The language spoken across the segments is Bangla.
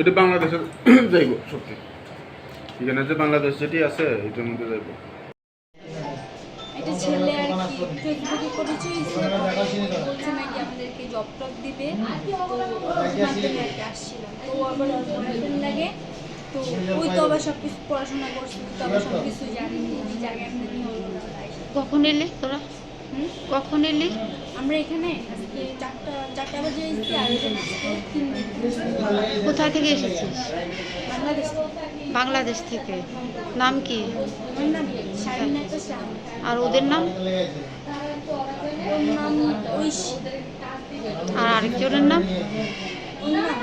এটা বাংলাদেশে যাইব সত্যি। এখানে যে বাংলাদেশ যেটি আছে এটার মধ্যে যাইব। একটা ছেলে আর কি ফেসবুকে পরিচয় বলছে নাকি আমাদেরকে জব টব দিবে। তো আসছিলাম। আবার লাগে। তো ওই তো আবার সব কিছু পড়াশোনা করছে তো আবার সব কিছু জানি জায়গায় আমাদের নিয়ে হলো না তাই। কখন এলে তোরা? কখন এলি? আমরা এখানে আজকে চারটা চারটা বাজে এসেছি আর এখানে আজকে কোথায় থেকে এসেছিস? বাংলাদেশ বাংলাদেশ থেকে। নাম কি? আর ওদের নাম? আর আরেকজনের নাম? নাম।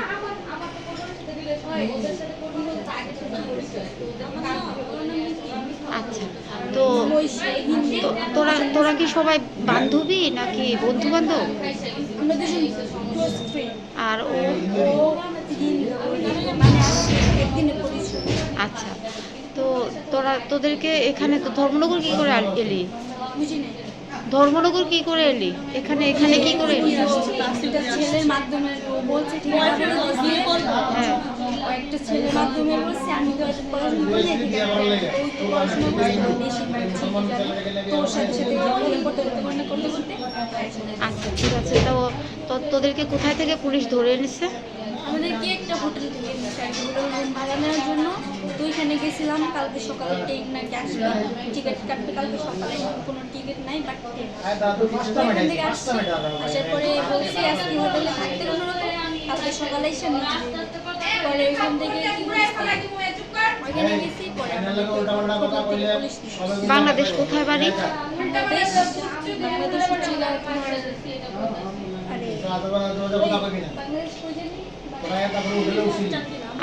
আচ্ছা তো- তোরা তোরা কি সবাই বান্ধবী নাকি বন্ধু বান্ধব আর ও? মানে আচ্ছা তো তোরা তোদেরকে এখানে তো ধর্মনগর কি করে এলি? ধর্মনগর কি করে এলি? এখানে এখানে কি করে এলি? ছেলের মাধ্যমে বলছে ঠিক আছে হ্যাঁ। একটা ছেলের মাধ্যমে বলছে পড়াশোনা করি না, ঠিক আছে ওই তো পড়াশোনা করছে বেশি পারছে কি জানি তো ওর সাথে সাথে করতে করতে আচ্ছা ঠিক আছে তো তোদেরকে কোথায় থেকে পুলিশ ধরে এনেছে। আমাদেরকে একটা হোটেল থেকে কি ভাড়া নেওয়ার জন্য তো ওইখানে গেছিলাম কালকে সকালে ট্রেন নাকি আসবে টিকিট কাটবে কালকে সকালে কোনো টিকিট নাই আসছি আসার পরে বলছি আজকে হোটেলে থাকতে কোনো কালকে সকালে এসে পরে থেকে বাংলাদেশ কোথায় বাড়ি?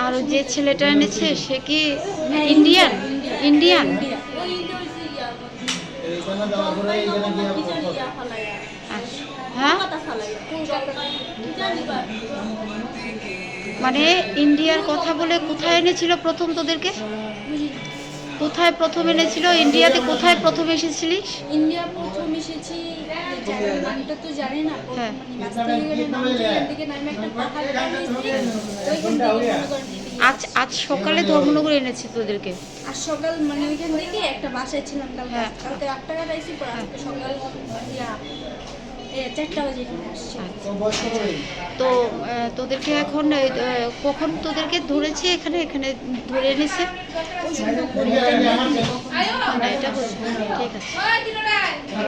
আর যে ছেলেটা এনেছে সে কি ইন্ডিয়ান? ইন্ডিয়ান। মানে ইন্ডিয়ার কথা বলে কোথায় এনেছিল প্রথম তোদেরকে? কোথায় প্রথম এনেছিল? ইন্ডিয়াতে কোথায় প্রথম এসেছিলিস ইন্ডিয়া প্রথম এসেছি নামটা তো জানি না হ্যাঁ। মানে আজ আজ সকালে ধর্মনগর এনেছে তোদেরকে। আর সকাল মানে ওইখান থেকে একটা বাসায় ছিলাম কালকে। হ্যাঁ। কালকে আট টাকা সকাল তো আহ, তোদেরকে এখন কখন তোদেরকে ধরেছে এখানে? এখানে ধরে এনেছে। না, এটা ঠিক আছে।